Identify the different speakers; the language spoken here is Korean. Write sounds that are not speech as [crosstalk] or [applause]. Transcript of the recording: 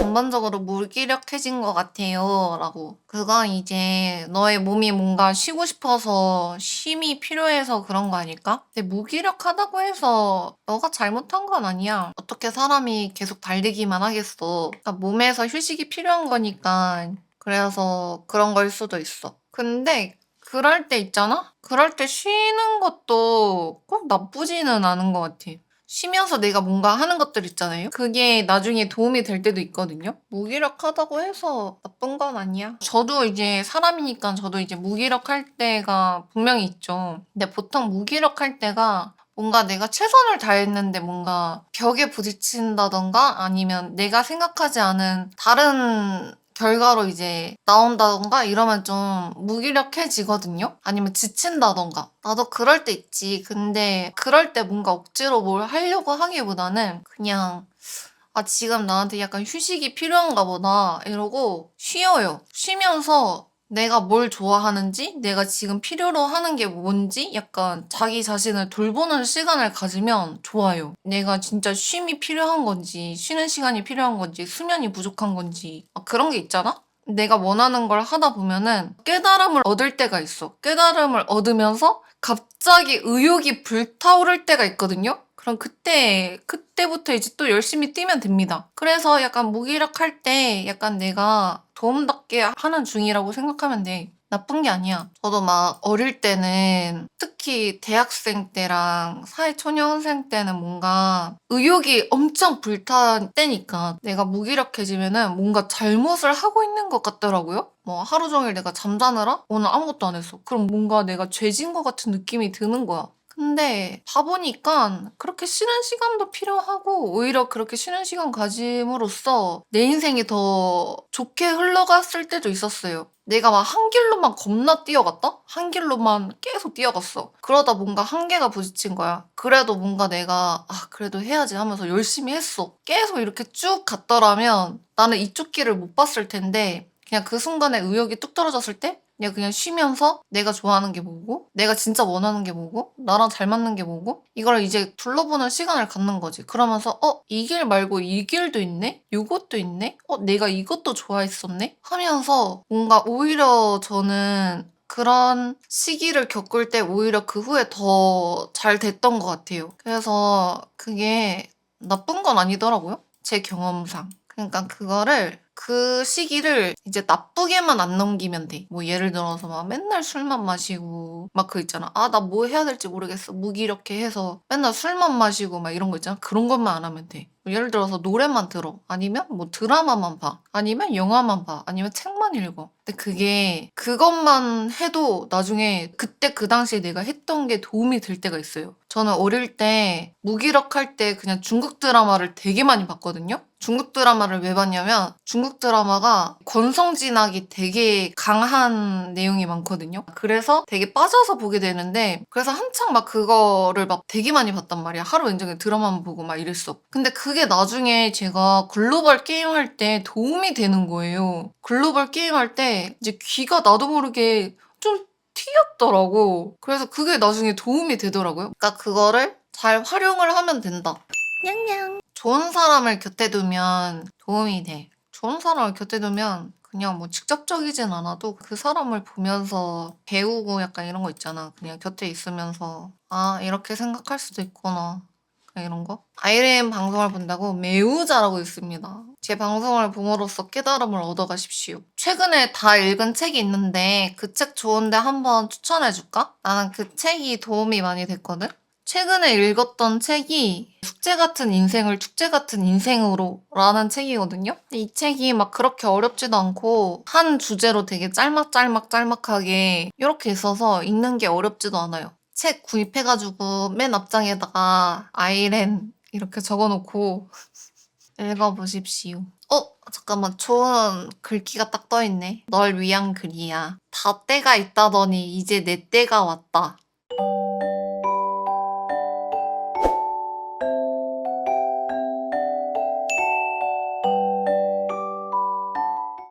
Speaker 1: 전반적으로 무기력해진 것 같아요. 라고. 그건 이제 너의 몸이 뭔가 쉬고 싶어서 쉼이 필요해서 그런 거 아닐까? 근데 무기력하다고 해서 너가 잘못한 건 아니야. 어떻게 사람이 계속 달리기만 하겠어. 그러니까 몸에서 휴식이 필요한 거니까. 그래서 그런 걸 수도 있어. 근데 그럴 때 있잖아? 그럴 때 쉬는 것도 꼭 나쁘지는 않은 것 같아. 쉬면서 내가 뭔가 하는 것들 있잖아요? 그게 나중에 도움이 될 때도 있거든요? 무기력하다고 해서 나쁜 건 아니야. 저도 이제 사람이니까 저도 이제 무기력할 때가 분명히 있죠. 근데 보통 무기력할 때가 뭔가 내가 최선을 다했는데 뭔가 벽에 부딪힌다던가 아니면 내가 생각하지 않은 다른 결과로 이제 나온다던가 이러면 좀 무기력해지거든요? 아니면 지친다던가. 나도 그럴 때 있지. 근데 그럴 때 뭔가 억지로 뭘 하려고 하기보다는 그냥 아, 지금 나한테 약간 휴식이 필요한가 보다. 이러고 쉬어요. 쉬면서 내가 뭘 좋아하는지, 내가 지금 필요로 하는 게 뭔지 약간 자기 자신을 돌보는 시간을 가지면 좋아요. 내가 진짜 쉼이 필요한 건지, 쉬는 시간이 필요한 건지, 수면이 부족한 건지, 막 그런 게 있잖아? 내가 원하는 걸 하다 보면은 깨달음을 얻을 때가 있어. 깨달음을 얻으면서 갑자기 의욕이 불타오를 때가 있거든요? 그럼 그때, 그때부터 이제 또 열심히 뛰면 됩니다. 그래서 약간 무기력할 때 약간 내가 도움닫게 하는 중이라고 생각하면 돼. 나쁜 게 아니야. 저도 막 어릴 때는 특히 대학생 때랑 사회초년생 때는 뭔가 의욕이 엄청 불탄 때니까 내가 무기력해지면은 뭔가 잘못을 하고 있는 것 같더라고요. 뭐 하루 종일 내가 잠자느라 오늘 아무것도 안 했어. 그럼 뭔가 내가 죄진 것 같은 느낌이 드는 거야. 근데 봐보니까 그렇게 쉬는 시간도 필요하고 오히려 그렇게 쉬는 시간 가짐으로써 내 인생이 더 좋게 흘러갔을 때도 있었어요. 내가 막 한 길로만 겁나 뛰어갔다? 한 길로만 계속 뛰어갔어. 그러다 뭔가 한계가 부딪힌 거야. 그래도 뭔가 내가 아 그래도 해야지 하면서 열심히 했어. 계속 이렇게 쭉 갔더라면 나는 이쪽 길을 못 봤을 텐데 그냥 그 순간에 의욕이 뚝 떨어졌을 때 그냥 그냥 쉬면서 내가 좋아하는 게 뭐고 내가 진짜 원하는 게 뭐고 나랑 잘 맞는 게 뭐고 이걸 이제 둘러보는 시간을 갖는 거지. 그러면서 어 이 길 말고 이 길도 있네? 요것도 있네? 어 내가 이것도 좋아했었네? 하면서 뭔가 오히려 저는 그런 시기를 겪을 때 오히려 그 후에 더 잘 됐던 것 같아요. 그래서 그게 나쁜 건 아니더라고요. 제 경험상. 그러니까 그거를 그 시기를 이제 나쁘게만 안 넘기면 돼. 뭐 예를 들어서 막 맨날 술만 마시고 막 그 있잖아. 아, 나 뭐 해야 될지 모르겠어. 무기력해 해서 맨날 술만 마시고 막 이런 거 있잖아. 그런 것만 안 하면 돼. 뭐 예를 들어서 노래만 들어. 아니면 뭐 드라마만 봐. 아니면 영화만 봐. 아니면 책만 읽어. 근데 그게 그것만 해도 나중에 그때 그 당시에 내가 했던 게 도움이 될 때가 있어요. 저는 어릴 때 무기력할 때 그냥 중국 드라마를 되게 많이 봤거든요. 중국 드라마를 왜 봤냐면 중국 드라마가 권성진학이 되게 강한 내용이 많거든요. 그래서 되게 빠져서 보게 되는데 그래서 한창 막 그거를 막 되게 많이 봤단 말이야. 하루 왼종일 드라마만 보고 막 이랬어. 근데 그게 나중에 제가 글로벌 게임 할 때 도움이 되는 거예요. 글로벌 게임 할 때 이제 귀가 나도 모르게 좀 튀었더라고. 그래서 그게 나중에 도움이 되더라고요. 그러니까 그거를 잘 활용을 하면 된다. 냥냥. 좋은 사람을 곁에 두면 도움이 돼. 좋은 사람을 곁에 두면 그냥 뭐 직접적이진 않아도 그 사람을 보면서 배우고 약간 이런 거 있잖아. 그냥 곁에 있으면서 아 이렇게 생각할 수도 있구나. 이런 거. 아이린 방송을 본다고 매우 잘하고 있습니다. 제 방송을 봄으로써 깨달음을 얻어가십시오. 최근에 다 읽은 책이 있는데 그 책 좋은데 한번 추천해줄까? 나는 그 책이 도움이 많이 됐거든? 최근에 읽었던 책이 숙제 같은 인생을 축제 같은 인생으로 라는 책이거든요. 이 책이 막 그렇게 어렵지도 않고 한 주제로 되게 짤막짤막 짤막하게 이렇게 있어서 읽는 게 어렵지도 않아요. 책 구입해가지고 맨 앞장에다가 아이랜 이렇게 적어놓고 [laughs] 읽어보십시오. 어? 잠깐만 좋은 글귀가 딱 떠있네. 널 위한 글이야. 다 때가 있다더니 이제 내 때가 왔다.